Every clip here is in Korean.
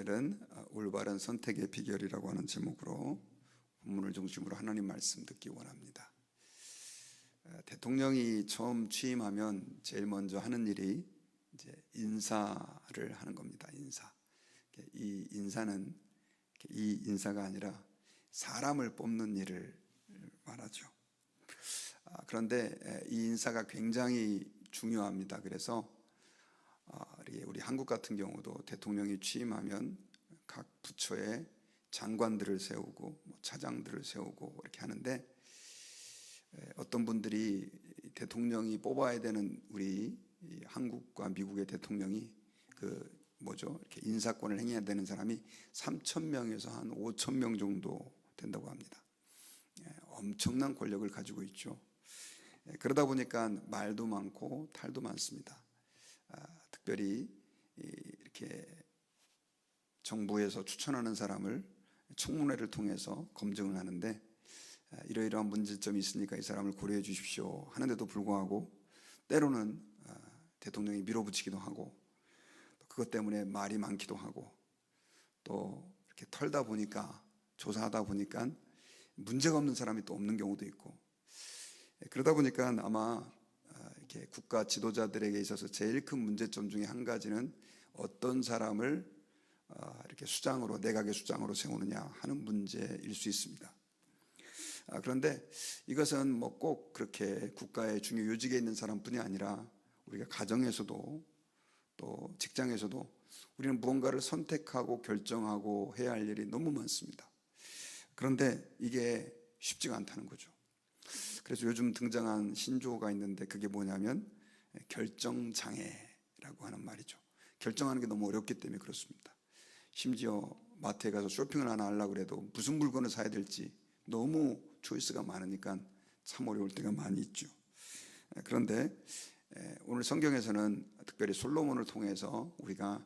오늘은 어, 올바른 선택의 비결이라고 하는 제목으로 본문을 중심으로 하나님 말씀 듣기 원합니다. 어, 대통령이 처음 취임하면 제일 먼저 하는 일이 이제 인사를 하는 겁니다. 인사. 이 인사는 이 인사가 아니라 사람을 뽑는 일을 말하죠. 아, 그런데 에, 이 인사가 굉장히 중요합니다. 그래서 아, 우리- 우리 한국 같은 경우도 대통령이 취임하면 각 부처에 장관들을 세우고 뭐 차장들을 세우고 이렇게 하는데 에, 어떤 분들이 대통령이 뽑아야 되는 우리 이 한국과 미국의 대통령이 그 뭐죠 이렇게 인사권을 행해야 되는 사람이 3천 명에서 한 5천 명 정도 된다고 합니다. 예, 엄청난 권력을 가지고 있죠. 예, 그러다 보니까 말도 많고 탈도 많습니다. 아, 특별히 이- 이렇게 정부에서 추천하는 사람을 청문회를 통해서 검증을 하는데 아, 이러이러한 문제점이 있으니까 이 사람을 고려해 주십시오 하는데도 불구하고 때로는 아, 대통령이 밀어붙이기도 하고 또 그것 때문에 말이 많기도 하고 또 이렇게 털다 보니까 조사하다 보니까 문제가 없는 사람이 또 없는 경우도 있고 예, 그러다 보니까 아마 아, 이렇게 국가 지도자들에게 있어서 제일 큰 문제점 중에 한 가지는 어떤 사람을 아, 이렇게 수장으로 내각의 수장으로 세우느냐 하는 문제일 수 있습니다. 아, 그런데 이것은 뭐 꼭 그렇게 국가의 중요 요직에 있는 사람뿐이 아니라 우리가 가정에서도 또 직장에서도 우리는 무언가를 선택하고 결정하고 해야 할 일이 너무 많습니다. 그런데 이게 쉽지가 않다는 거죠. 그래서 요즘 등장한 신조어가 있는데 그게 뭐냐면 결정 장애라고 하는 말이죠. 결정하는 게 너무 어렵기 때문에 그렇습니다. 심지어 마트에 가서 쇼핑을 하나 하려고 해도 무슨 물건을 사야 될지 너무 초이스가 많으니까 참 어려울 때가 많이 있죠. 에, 그런데 에, 오늘 성경에서는 특별히 솔로몬을 통해서 우리가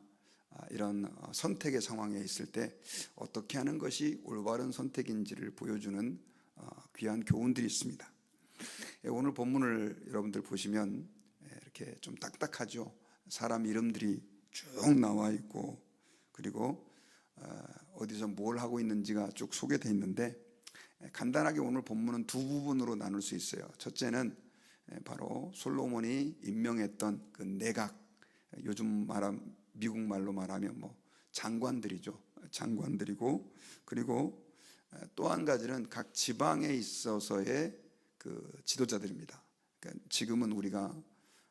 아, 이런 어, 선택의 상황에 있을 때 어떻게 하는 것이 올바른 선택인지를 보여주는 어, 귀한 교훈들이 있습니다. 예, 오늘 본문을 여러분들 보시면 예, 이렇게 좀 딱딱하죠. 사람 이름들이 쭉 나와 있고 그리고 어, 어디서 뭘 하고 있는지가 쭉 소개되어 있는데 예, 간단하게 오늘 본문은 두 부분으로 나눌 수 있어요. 첫째는 예, 바로 솔로몬이 임명했던 그 내각 요즘 말한 미국 말로 말하면 뭐 장관들이죠. 장관들이고 그리고 또 한 가지는 각 지방에 있어서의 그 지도자들입니다. 그러니까 지금은 우리가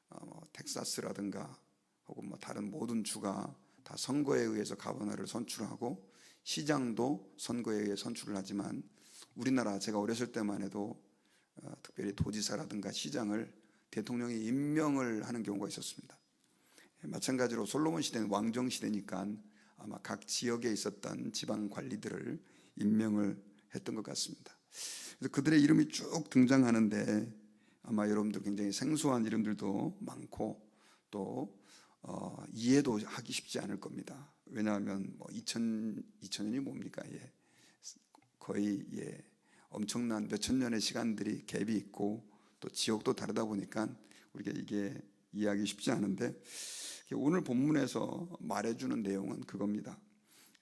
어, 뭐 텍사스라든가 혹은 뭐 다른 모든 주가 다 선거에 의해서 가버너를 선출하고 시장도 선거에 의해 선출을 하지만 우리나라 제가 어렸을 때만 해도 어, 특별히 도지사라든가 시장을 대통령이 임명을 하는 경우가 있었습니다. 예, 마찬가지로 솔로몬 시대는 왕정 시대니까 아마 각 지역에 있었던 지방 관리들을 임명을 했던 것 같습니다. 그래서 그들의 이름이 쭉 등장하는데 아마 여러분들 굉장히 생소한 이름들도 많고 또 어, 이해도 하기 쉽지 않을 겁니다. 왜냐하면 뭐 2000, 2000년이 뭡니까? 예. 거의 예. 엄청난 몇천 년의 시간들이 갭이 있고 또 지역도 다르다 보니까 우리가 이게 이해하기 쉽지 않은데 오늘 본문에서 말해주는 내용은 그겁니다.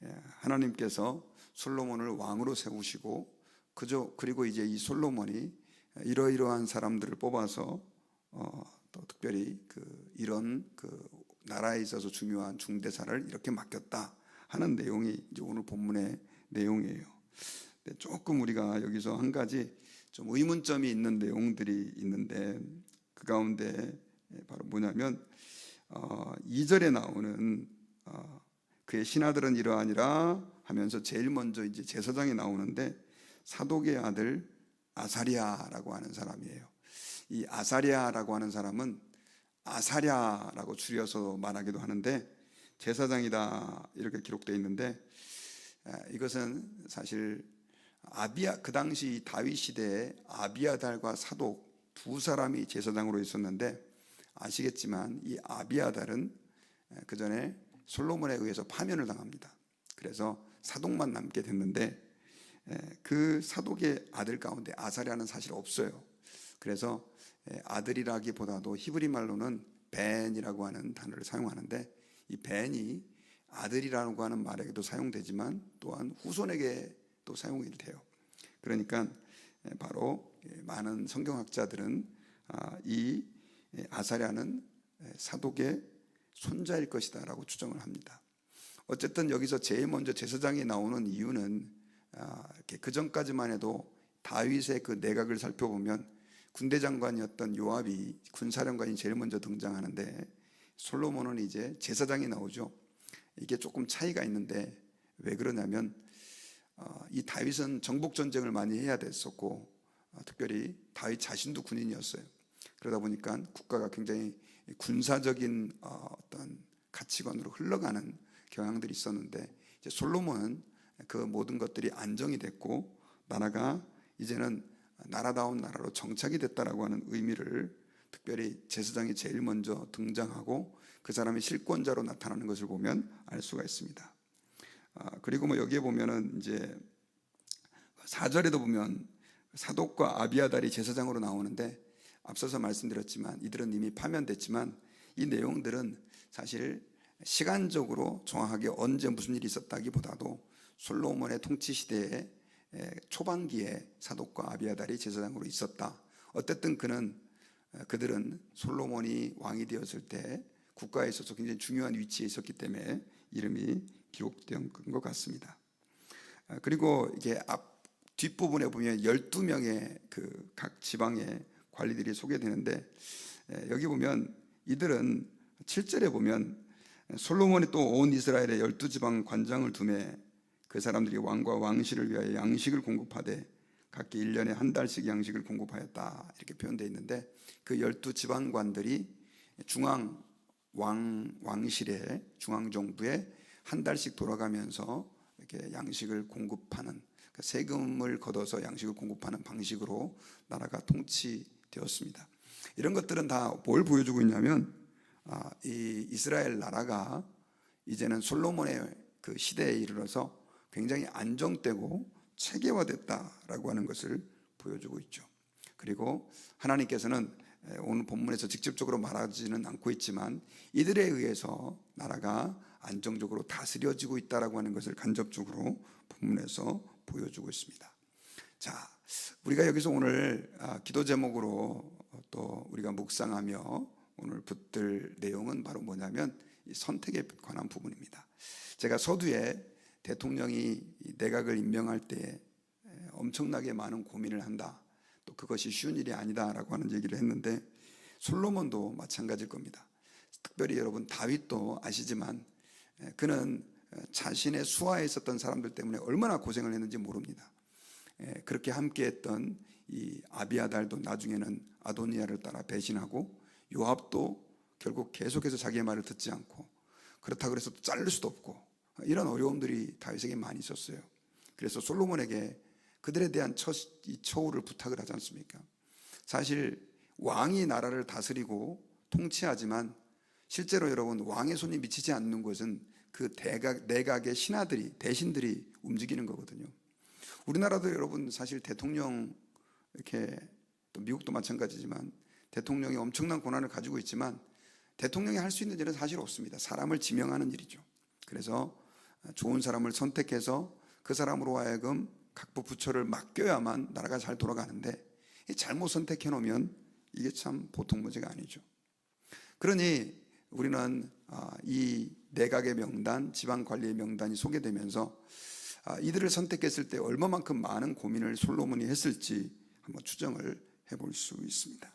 예, 하나님께서 솔로몬을 왕으로 세우시고 그저 그리고 이제 이 솔로몬이 이러이러한 사람들을 뽑아서 어, 또 특별히 그 이런 그 나라에 있어서 중요한 중대사를 이렇게 맡겼다 하는 내용이 이제 오늘 본문의 내용이에요. 근데 조금 우리가 여기서 한 가지 좀 의문점이 있는 내용들이 있는데 그 가운데 바로 뭐냐면 어, 2절에 나오는 어, 그의 신하들은 이러하니라 하면서 제일 먼저 이제 제사장이 나오는데 사독의 아들 아사리아라고 하는 사람이에요. 이 아사리아라고 하는 사람은 아사랴라고 줄여서 말하기도 하는데 제사장이다 이렇게 기록되어 있는데 이것은 사실 아비아 그 당시 다윗 시대에 아비아달과 사독 두 사람이 제사장으로 있었는데 아시겠지만 이 아비아달은 그 전에 솔로몬에 의해서 파면을 당합니다. 그래서 사독만 남게 됐는데 그 사독의 아들 가운데 아사랴는 사실 없어요. 그래서 아들이라기보다도 히브리 말로는 벤이라고 하는 단어를 사용하는데 이 벤이 아들이라고 하는 말에게도 사용되지만 또한 후손에게 또 사용이 돼요. 그러니까 예, 바로 예, 많은 성경학자들은 아, 이 예, 예, 사독의 손자일 것이다라고 추정을 합니다. 어쨌든 여기서 제일 먼저 제사장이 나오는 이유는 그 전까지만 해도 다윗의 그 내각을 살펴보면 군대 장관이었던 요압이 군사령관이 제일 먼저 등장하는데 솔로몬은 이제 제사장이 나오죠. 이게 조금 차이가 있는데 왜 그러냐면 어, 이 다윗은 정복 전쟁을 많이 해야 됐었고 어, 특별히 다윗 자신도 군인이었어요. 그러다 보니까 국가가 굉장히 군사적인 어, 어떤 가치관으로 흘러가는 경향들이 있었는데 이제 솔로몬은 그 모든 것들이 안정이 됐고 나라가 이제는 나라다운 나라로 정착이 됐다라고 하는 의미를 특별히 제사장이 제일 먼저 등장하고 그 사람이 실권자로 나타나는 것을 보면 알 수가 있습니다. 아, 그리고 뭐 여기에 보면은 이제 4절에도 보면 사독과 아비아달이 제사장으로 나오는데 앞서서 말씀드렸지만 이들은 이미 파면됐지만 이 내용들은 사실 시간적으로 정확하게 언제 무슨 일이 있었다기보다도 솔로몬의 통치 시대의 초반기에 사독과 아비아달이 제사장으로 있었다. 어쨌든 그는 그들은 솔로몬이 왕이 되었을 때 국가에 있어서 굉장히 중요한 위치에 있었기 때문에 이름이 기록된 것 같습니다. 아, 그리고 이게 앞 뒷부분에 보면 12명의 그 각 지방의 관리들이 소개되는데 여기 보면 이들은 7절에 보면 솔로몬이 또 온 이스라엘의 열두 지방 관장을 두매 그 사람들이 왕과 왕실을 위하여 양식을 공급하되 각기 1년에 한 달씩 양식을 공급하였다 이렇게 표현되어 있는데 그 열두 지방관들이 중앙 왕 왕실의 중앙 정부에 한 달씩 돌아가면서 이렇게 양식을 공급하는 그러니까 세금을 걷어서 양식을 공급하는 방식으로 나라가 통치되었습니다. 이런 것들은 다 뭘 보여주고 있냐면 아, 이 이스라엘 나라가 이제는 솔로몬의 그 시대에 이르러서 굉장히 안정되고 체계화됐다라고 하는 것을 보여주고 있죠. 그리고 하나님께서는 오늘 본문에서 직접적으로 말하지는 않고 있지만 이들에 의해서 나라가 안정적으로 다스려지고 있다라고 하는 것을 간접적으로 본문에서 보여주고 있습니다. 자, 우리가 여기서 오늘 아, 기도 제목으로 또 우리가 묵상하며 오늘 붙들 내용은 바로 뭐냐면 선택에 관한 부분입니다. 제가 서두에 대통령이 내각을 임명할 때 엄청나게 많은 고민을 한다. 또 그것이 쉬운 일이 아니다라고 하는 얘기를 했는데 솔로몬도 마찬가지일 겁니다. 특별히 여러분 다윗도 아시지만 그는 자신의 수하에 있었던 사람들 때문에 얼마나 고생을 했는지 모릅니다. 그렇게 함께했던 이 아비아달도 나중에는 아도니아를 따라 배신하고 요압도 결국 계속해서 자기의 말을 듣지 않고 그렇다 그래서 또 자를 수도 없고 이런 어려움들이 다윗에게 많이 있었어요. 그래서 솔로몬에게 그들에 대한 처, 이 처우를 부탁을 하지 않습니까? 사실 왕이 나라를 다스리고 통치하지만 실제로 여러분 왕의 손이 미치지 않는 것은 그 대각 내각의 신하들이 대신들이 움직이는 거거든요. 우리나라도 여러분 사실 대통령 이렇게 또 미국도 마찬가지지만 대통령이 엄청난 권한을 가지고 있지만 대통령이 할 수 있는 일은 사실 없습니다. 사람을 지명하는 일이죠. 그래서 좋은 사람을 선택해서 그 사람으로 하여금 각부 부처를 맡겨야만 나라가 잘 돌아가는데 잘못 선택해 놓으면 이게 참 보통 문제가 아니죠. 그러니 우리는 아, 이 내각의 명단, 지방 관리의 명단이 소개되면서 아, 이들을 선택했을 때 얼마만큼 많은 고민을 솔로몬이 했을지 한번 추정을 해볼 수 있습니다.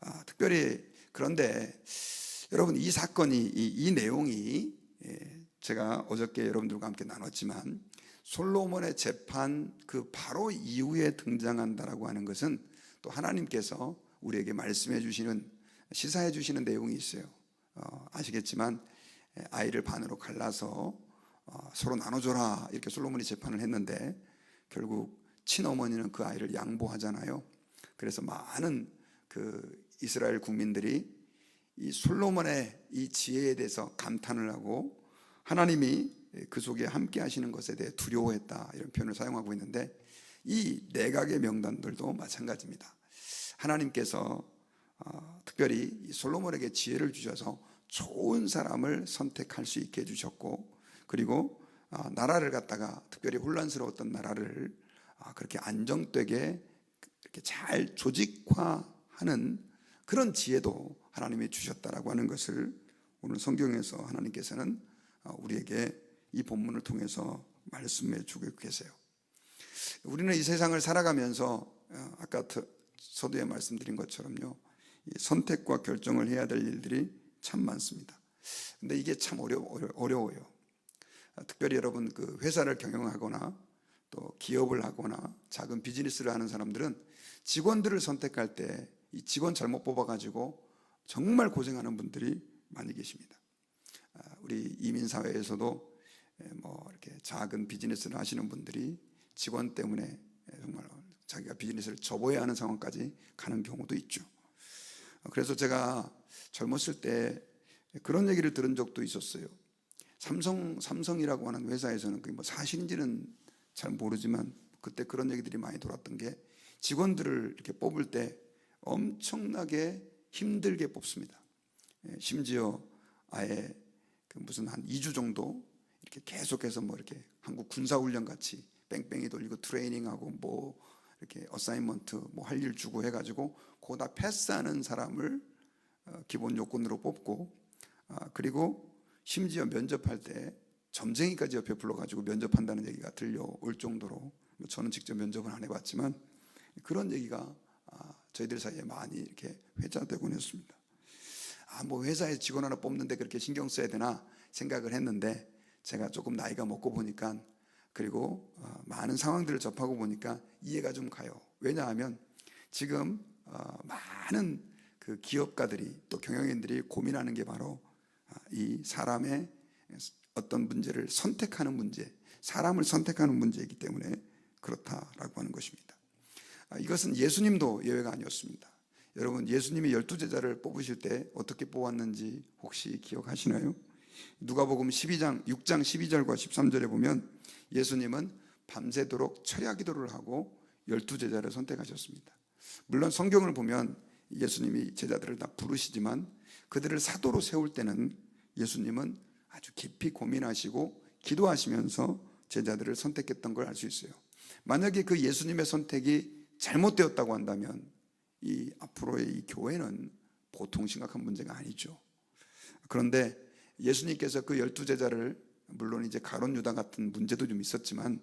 아, 특별히 그런데 여러분 이 사건이 이, 이 내용이 예, 제가 어저께 여러분들과 함께 나눴지만 솔로몬의 재판 그 바로 이후에 등장한다라고 하는 것은 또 하나님께서 우리에게 말씀해 주시는 시사해 주시는 내용이 있어요. 어, 아시겠지만 아이를 반으로 갈라서 어, 서로 나눠줘라 이렇게 솔로몬이 재판을 했는데 결국 친어머니는 그 아이를 양보하잖아요. 그래서 많은 그 이스라엘 국민들이 이 솔로몬의 이 지혜에 대해서 감탄을 하고 하나님이 그 속에 함께 하시는 것에 대해 두려워했다 이런 표현을 사용하고 있는데 이 내각의 명단들도 마찬가지입니다. 하나님께서 어, 특별히 솔로몬에게 지혜를 주셔서 좋은 사람을 선택할 수 있게 해주셨고 그리고 아, 나라를 갖다가 특별히 혼란스러웠던 나라를 아, 그렇게 안정되게 이렇게 잘 조직화하는 그런 지혜도 하나님이 주셨다라고 하는 것을 오늘 성경에서 하나님께서는 아, 우리에게 이 본문을 통해서 말씀해 주고 계세요. 우리는 이 세상을 살아가면서 어, 아까 더- 서두에 말씀드린 것처럼요. 이 선택과 결정을 해야 될 일들이 참 많습니다. 근데 이게 참 어려, 어려, 어려워요. 아, 특별히 여러분 그 회사를 경영하거나 또 기업을 하거나 작은 비즈니스를 하는 사람들은 직원들을 선택할 때 이 직원 잘못 뽑아가지고 정말 고생하는 분들이 많이 계십니다. 아, 우리 이민 사회에서도 에, 뭐 이렇게 작은 비즈니스를 하시는 분들이 직원 때문에 에, 정말 자기가 비즈니스를 접어야 하는 상황까지 가는 경우도 있죠. 어, 그래서 제가 젊었을 때 그런 얘기를 들은 적도 있었어요. 삼성 삼성이라고 하는 회사에서는 그게 뭐 사실인지는 잘 모르지만 그때 그런 얘기들이 많이 돌았던 게 직원들을 이렇게 뽑을 때 엄청나게 힘들게 뽑습니다. 예, 심지어 아예 그 무슨 한 2주 정도 이렇게 계속해서 뭐 이렇게 한국 군사훈련 같이 뺑뺑이 돌리고 트레이닝하고 뭐 이렇게 어사이먼트 뭐 할 일 주고 해가지고 거다 패스하는 사람을 어, 기본 요건으로 뽑고 아, 그리고 심지어 면접할 때 점쟁이까지 옆에 불러가지고 면접한다는 얘기가 들려올 정도로 뭐 저는 직접 면접은 안 해봤지만 그런 얘기가 아, 저희들 사이에 많이 이렇게 회자되곤 했습니다. 아, 뭐 회사에 직원 하나 뽑는데 그렇게 신경 써야 되나 생각을 했는데 제가 조금 나이가 먹고 보니까 그리고 어, 많은 상황들을 접하고 보니까 이해가 좀 가요. 왜냐하면 지금 어, 많은 그 기업가들이 또 경영인들이 고민하는 게 바로 아, 이 사람의 어떤 문제를 선택하는 문제, 사람을 선택하는 문제이기 때문에 그렇다라고 하는 것입니다. 아, 이것은 예수님도 예외가 아니었습니다. 여러분 예수님이 열두 제자를 뽑으실 때 어떻게 뽑았는지 혹시 기억하시나요? 누가복음 12장 6장 12절과 13절에 보면 예수님은 밤새도록 철야 기도를 하고 열두 제자를 선택하셨습니다. 물론 성경을 보면 예수님이 제자들을 다 부르시지만 그들을 사도로 세울 때는 예수님은 아주 깊이 고민하시고 기도하시면서 제자들을 선택했던 걸 알 수 있어요. 만약에 그 예수님의 선택이 잘못되었다고 한다면 이 앞으로의 이 교회는 보통 심각한 문제가 아니죠. 그런데 예수님께서 그 열두 제자를 물론 이제 가론 유다 같은 문제도 좀 있었지만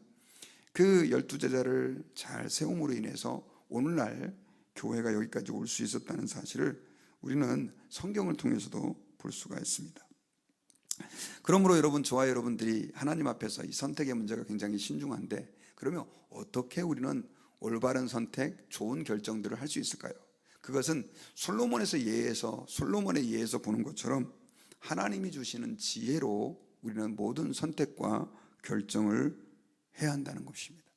그 열두 제자를 잘 세움으로 인해서 오늘날 교회가 여기까지 올 수 있었다는 사실을 우리는 성경을 통해서도 볼 수가 있습니다. 그러므로 여러분 저와 여러분들이 하나님 앞에서 이 선택의 문제가 굉장히 신중한데 그러면 어떻게 우리는 올바른 선택, 좋은 결정들을 할 수 있을까요? 그것은 솔로몬에서 예에서 솔로몬의 예에서 보는 것처럼 하나님이 주시는 지혜로 우리는 모든 선택과 결정을 해야 한다는 것입니다.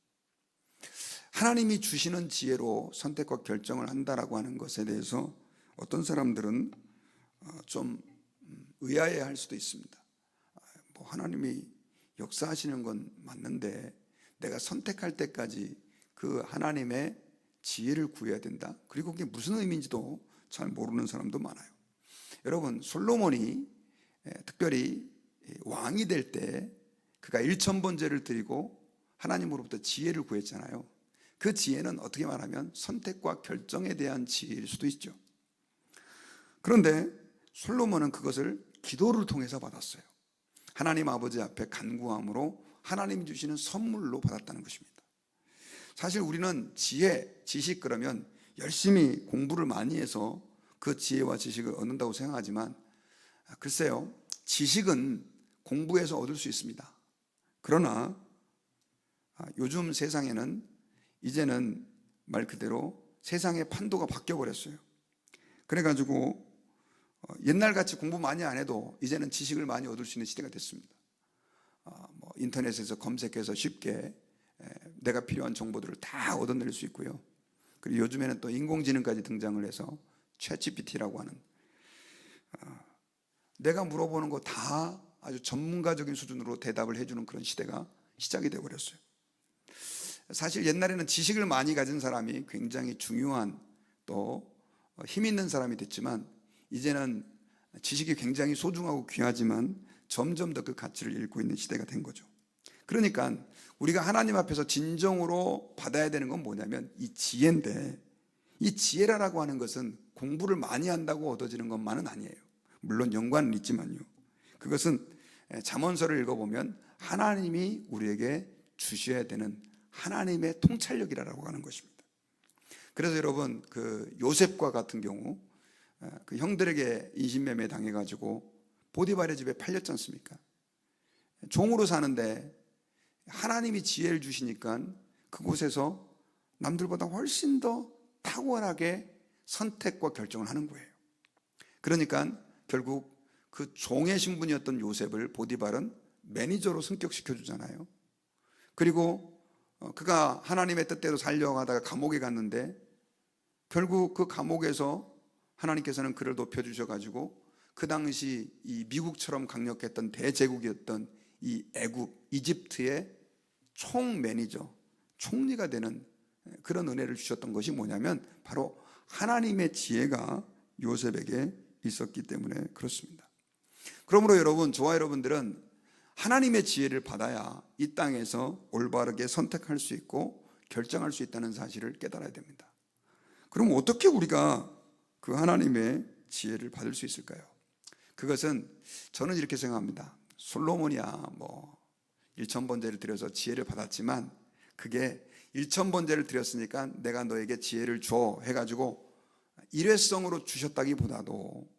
하나님이 주시는 지혜로 선택과 결정을 한다라고 하는 것에 대해서 어떤 사람들은 어, 좀 음, 의아해 할 수도 있습니다. 아, 뭐 하나님이 역사하시는 건 맞는데 내가 선택할 때까지 그 하나님의 지혜를 구해야 된다. 그리고 그게 무슨 의미인지도 잘 모르는 사람도 많아요. 여러분 솔로몬이 에, 특별히 이 왕이 될 때 그가 일천번제를 드리고 하나님으로부터 지혜를 구했잖아요. 그 지혜는 어떻게 말하면 선택과 결정에 대한 지혜일 수도 있죠. 그런데 솔로몬은 그것을 기도를 통해서 받았어요. 하나님 아버지 앞에 간구함으로 하나님이 주시는 선물로 받았다는 것입니다. 사실 우리는 지혜, 지식 그러면 열심히 공부를 많이 해서 그 지혜와 지식을 얻는다고 생각하지만 아, 글쎄요, 지식은 공부해서 얻을 수 있습니다. 그러나 아, 요즘 세상에는 이제는 말 그대로 세상의 판도가 바뀌어 버렸어요. 그래 가지고 어, 옛날 같이 공부 많이 안 해도 이제는 지식을 많이 얻을 수 있는 시대가 됐습니다. 아, 뭐 인터넷에서 검색해서 쉽게 에, 내가 필요한 정보들을 다 얻어낼 수 있고요. 그리고 요즘에는 또 인공지능까지 등장을 해서 챗GPT라고 하는 아, 내가 물어보는 거 다 아주 전문가적인 수준으로 대답을 해주는 그런 시대가 시작이 되어 버렸어요. 사실 옛날에는 지식을 많이 가진 사람이 굉장히 중요한 또 힘 있는 사람이 됐지만 이제는 지식이 굉장히 소중하고 귀하지만 점점 더 그 가치를 잃고 있는 시대가 된 거죠. 그러니까 우리가 하나님 앞에서 진정으로 받아야 되는 건 뭐냐면 이 지혜인데 이 지혜라고 하는 것은 공부를 많이 한다고 얻어지는 것만은 아니에요. 물론 연관은 있지만요. 그것은 잠언서를 읽어보면 하나님이 우리에게 주셔야 되는 하나님의 통찰력이라고 하는 것입니다. 그래서 여러분 그 요셉과 같은 경우 어, 그 형들에게 인신매매 당해가지고 보디발의 집에 팔렸지 않습니까? 종으로 사는데 하나님이 지혜를 주시니까 그곳에서 남들보다 훨씬 더 탁월하게 선택과 결정을 하는 거예요. 그러니까 결국 그 종의 신분이었던 요셉을 보디발은 매니저로 승격시켜 주잖아요. 그리고 어, 그가 하나님의 뜻대로 살려가다가 감옥에 갔는데 결국 그 감옥에서 하나님께서는 그를 높여 주셔 가지고 그 당시 이 미국처럼 강력했던 대제국이었던 이 애굽 이집트의 총 매니저 총리가 되는 그런 은혜를 주셨던 것이 뭐냐면 바로 하나님의 지혜가 요셉에게 있었기 때문에 그렇습니다. 그러므로 여러분, 저와 여러분들은 하나님의 지혜를 받아야 이 땅에서 올바르게 선택할 수 있고 결정할 수 있다는 사실을 깨달아야 됩니다. 그럼 어떻게 우리가 그 하나님의 지혜를 받을 수 있을까요? 그것은 저는 이렇게 생각합니다. 솔로몬이야 뭐 일천 번제를 드려서 지혜를 받았지만 그게 일천 번제를 드렸으니까 내가 너에게 지혜를 줘 해가지고 일회성으로 주셨다기보다도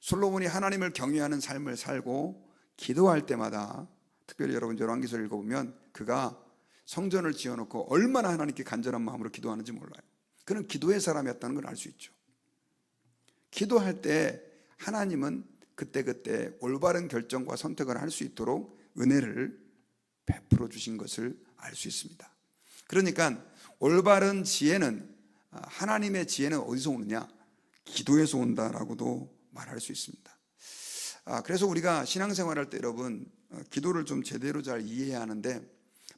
솔로몬이 하나님을 경외하는 삶을 살고 기도할 때마다 특별히 여러분 열왕기서 읽어보면 그가 성전을 지어놓고 얼마나 하나님께 간절한 마음으로 기도하는지 몰라요. 그는 기도의 사람이었다는 걸 알 수 있죠. 기도할 때 하나님은 그때그때 올바른 결정과 선택을 할 수 있도록 은혜를 베풀어 주신 것을 알 수 있습니다. 그러니까 올바른 지혜는 아, 하나님의 지혜는 어디서 오느냐? 기도에서 온다라고도 말할 수 있습니다. 아, 그래서 우리가 신앙생활할 때 여러분 어, 기도를 좀 제대로 잘 이해해야 하는데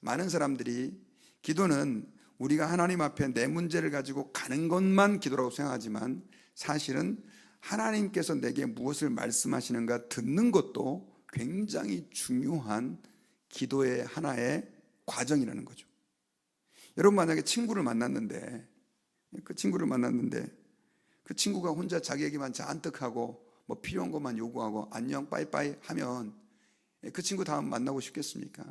많은 사람들이 기도는 우리가 하나님 앞에 내 문제를 가지고 가는 것만 기도라고 생각하지만 사실은 하나님께서 내게 무엇을 말씀하시는가 듣는 것도 굉장히 중요한 기도의 하나의 과정이라는 거죠. 여러분 만약에 친구를 만났는데 그 친구를 만났는데 그 친구가 혼자 자기 얘기만 잔뜩 하고 뭐 필요한 것만 요구하고 안녕 빠이빠이 하면 그 친구 다음 만나고 싶겠습니까?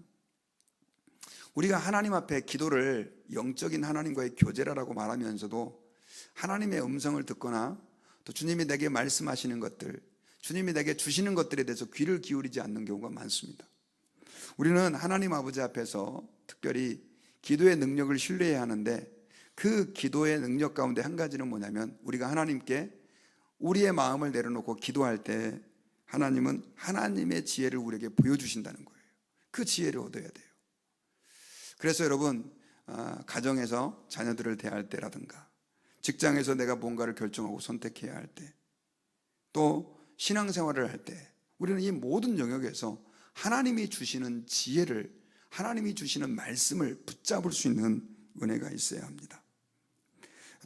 우리가 하나님 앞에 기도를 영적인 하나님과의 교제라고 말하면서도 하나님의 음성을 듣거나 또 주님이 내게 말씀하시는 것들, 주님이 내게 주시는 것들에 대해서 귀를 기울이지 않는 경우가 많습니다. 우리는 하나님 아버지 앞에서 특별히 기도의 능력을 신뢰해야 하는데 그 기도의 능력 가운데 한 가지는 뭐냐면 우리가 하나님께 우리의 마음을 내려놓고 기도할 때 하나님은 하나님의 지혜를 우리에게 보여주신다는 거예요. 그 지혜를 얻어야 돼요. 그래서 여러분, 아, 가정에서 자녀들을 대할 때라든가 직장에서 내가 뭔가를 결정하고 선택해야 할 때, 또 신앙생활을 할 때, 우리는 이 모든 영역에서 하나님이 주시는 지혜를, 하나님이 주시는 말씀을 붙잡을 수 있는 은혜가 있어야 합니다.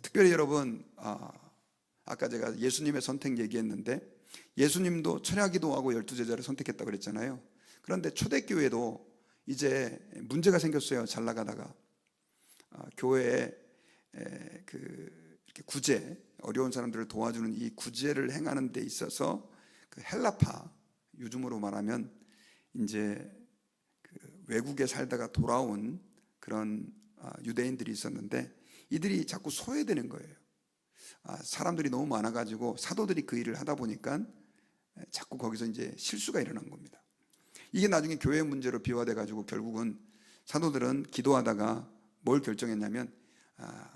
특별히 여러분, 아, 아까 제가 예수님의 선택 얘기했는데, 예수님도 철야기도하고 열두 제자를 선택했다고 그랬잖아요. 그런데 초대교회도 이제 문제가 생겼어요. 잘 나가다가 아, 교회에 에, 그 구제 어려운 사람들을 도와주는 이 구제를 행하는 데 있어서 그 헬라파 요즘으로 말하면 이제 그 외국에 살다가 돌아온 그런 아, 유대인들이 있었는데 이들이 자꾸 소외되는 거예요. 아, 사람들이 너무 많아가지고 사도들이 그 일을 하다 보니까 자꾸 거기서 이제 실수가 일어난 겁니다. 이게 나중에 교회 문제로 비화돼 가지고 결국은 사도들은 기도하다가 뭘 결정했냐면 아,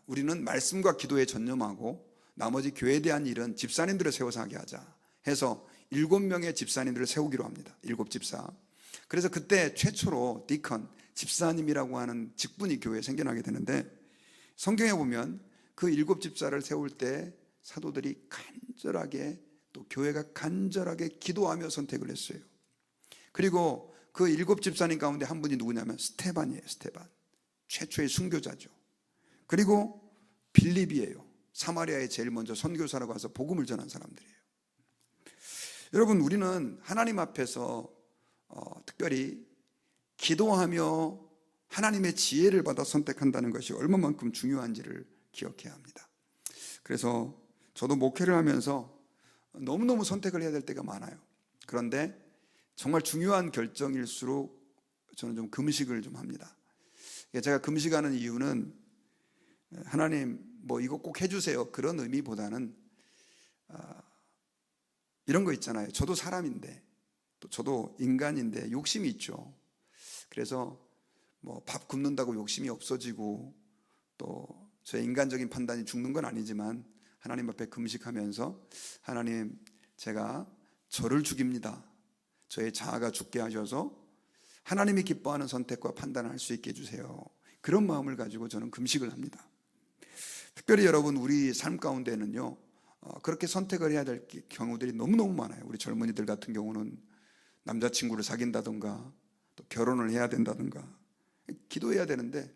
우리는 말씀과 기도에 전념하고 나머지 교회에 대한 일은 집사님들을 세워서 하게 하자 해서 일곱 명의 집사님들을 세우기로 합니다. 일곱 집사. 그래서 그때 최초로 디컨 집사님이라고 하는 직분이 교회에 생겨나게 되는데 성경에 보면 그 일곱 집사를 세울 때 사도들이 간절하게 또 교회가 간절하게 기도하며 선택을 했어요. 그리고 그 일곱 집사님 가운데 한 분이 누구냐면 스테반이에요. 스테반. 최초의 순교자죠. 그리고 빌립이에요. 사마리아에 제일 먼저 선교사라고 와서 복음을 전한 사람들이에요. 여러분 우리는 하나님 앞에서 어, 특별히 기도하며 하나님의 지혜를 받아 선택한다는 것이 얼마만큼 중요한지를 기억해야 합니다. 그래서 저도 목회를 하면서 너무너무 선택을 해야 될 때가 많아요. 그런데 정말 중요한 결정일수록 저는 좀 금식을 좀 합니다. 제가 금식하는 이유는 하나님 뭐 이거 꼭 해주세요 그런 의미보다는 아, 이런 거 있잖아요. 저도 사람인데 또 저도 인간인데 욕심이 있죠. 그래서 뭐 밥 굶는다고 욕심이 없어지고 또 저의 인간적인 판단이 죽는 건 아니지만 하나님 앞에 금식하면서 하나님 제가 저를 죽입니다. 저의 자아가 죽게 하셔서 하나님이 기뻐하는 선택과 판단을 할 수 있게 해주세요. 그런 마음을 가지고 저는 금식을 합니다. 특별히 여러분 우리 삶 가운데는요 어, 그렇게 선택을 해야 될 경우들이 너무너무 많아요. 우리 젊은이들 같은 경우는 남자친구를 사귄다던가 또 결혼을 해야 된다던가 기도해야 되는데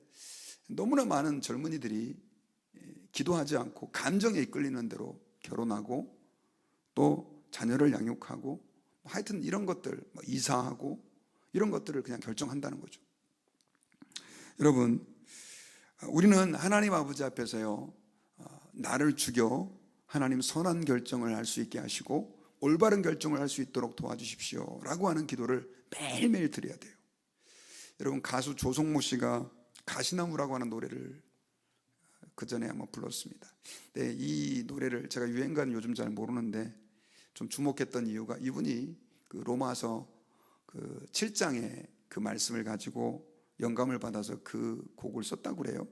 너무나 많은 젊은이들이 기도하지 않고 감정에 이끌리는 대로 결혼하고 또 자녀를 양육하고 하여튼 이런 것들 뭐 이사하고 이런 것들을 그냥 결정한다는 거죠. 여러분 우리는 하나님 아버지 앞에서요 어, 나를 죽여 하나님 선한 결정을 할 수 있게 하시고 올바른 결정을 할 수 있도록 도와주십시오 라고 하는 기도를 매일매일 드려야 돼요. 여러분 가수 조성모 씨가 가시나무라고 하는 노래를 그 전에 한번 불렀습니다. 네, 이 노래를 제가 유행가는 요즘 잘 모르는데 좀 주목했던 이유가 이분이 그 로마서 그 7장의 그 말씀을 가지고 영감을 받아서 그 곡을 썼다고 그래요.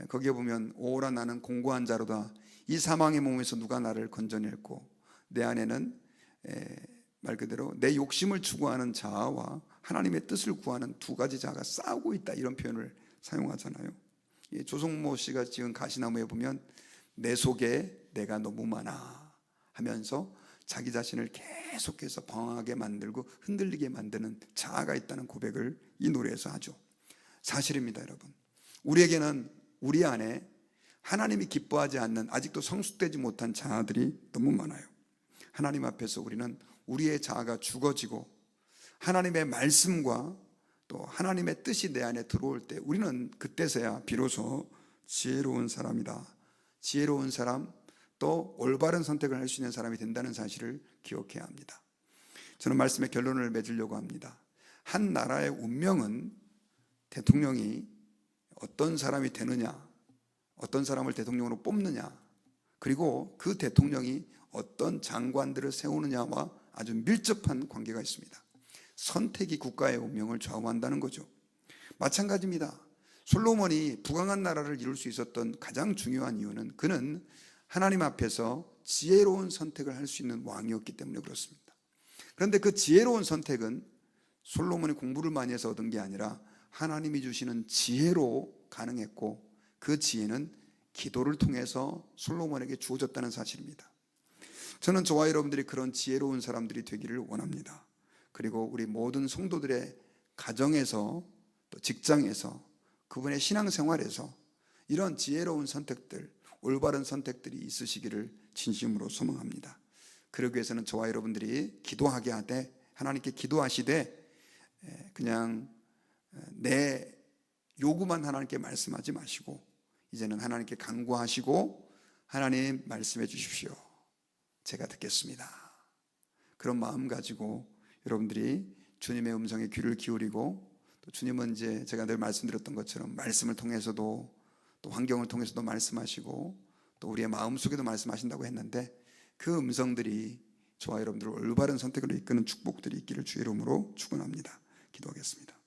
예, 거기에 보면 오라 나는 공고한 자로다. 이 사망의 몸에서 누가 나를 건져냈고 내 안에는 에, 말 그대로 내 욕심을 추구하는 자아와 하나님의 뜻을 구하는 두 가지 자가 싸우고 있다 이런 표현을 사용하잖아요. 이 조성모 씨가 지은 가시나무에 보면 내 속에 내가 너무 많아 하면서 자기 자신을 계속해서 방황하게 만들고 흔들리게 만드는 자아가 있다는 고백을 이 노래에서 하죠. 사실입니다, 여러분. 우리에게는 우리 안에 하나님이 기뻐하지 않는 아직도 성숙되지 못한 자아들이 너무 많아요. 하나님 앞에서 우리는 우리의 자아가 죽어지고 하나님의 말씀과 또 하나님의 뜻이 내 안에 들어올 때 우리는 그때서야 비로소 지혜로운 사람이다. 지혜로운 사람 또 올바른 선택을 할 수 있는 사람이 된다는 사실을 기억해야 합니다. 저는 말씀의 결론을 맺으려고 합니다. 한 나라의 운명은 대통령이 어떤 사람이 되느냐, 어떤 사람을 대통령으로 뽑느냐, 그리고 그 대통령이 어떤 장관들을 세우느냐와 아주 밀접한 관계가 있습니다. 선택이 국가의 운명을 좌우한다는 거죠. 마찬가지입니다. 솔로몬이 부강한 나라를 이룰 수 있었던 가장 중요한 이유는 그는 하나님 앞에서 지혜로운 선택을 할 수 있는 왕이었기 때문에 그렇습니다. 그런데 그 지혜로운 선택은 솔로몬이 공부를 많이 해서 얻은 게 아니라 하나님이 주시는 지혜로 가능했고 그 지혜는 기도를 통해서 솔로몬에게 주어졌다는 사실입니다. 저는 저와 여러분들이 그런 지혜로운 사람들이 되기를 원합니다. 그리고 우리 모든 성도들의 가정에서 또 직장에서 그분의 신앙생활에서 이런 지혜로운 선택들, 올바른 선택들이 있으시기를 진심으로 소망합니다. 그러기 위해서는 저와 여러분들이 기도하게 하되 하나님께 기도하시되 그냥 내 요구만 하나님께 말씀하지 마시고 이제는 하나님께 간구하시고 하나님 말씀해 주십시오. 제가 듣겠습니다. 그런 마음 가지고 여러분들이 주님의 음성에 귀를 기울이고 또 주님은 이제 제가 늘 말씀드렸던 것처럼 말씀을 통해서도 또 환경을 통해서도 말씀하시고 또 우리의 마음 속에도 말씀하신다고 했는데 그 음성들이 저와 여러분들을 올바른 선택으로 이끄는 축복들이 있기를 주의 이름으로 축원합니다. 기도하겠습니다.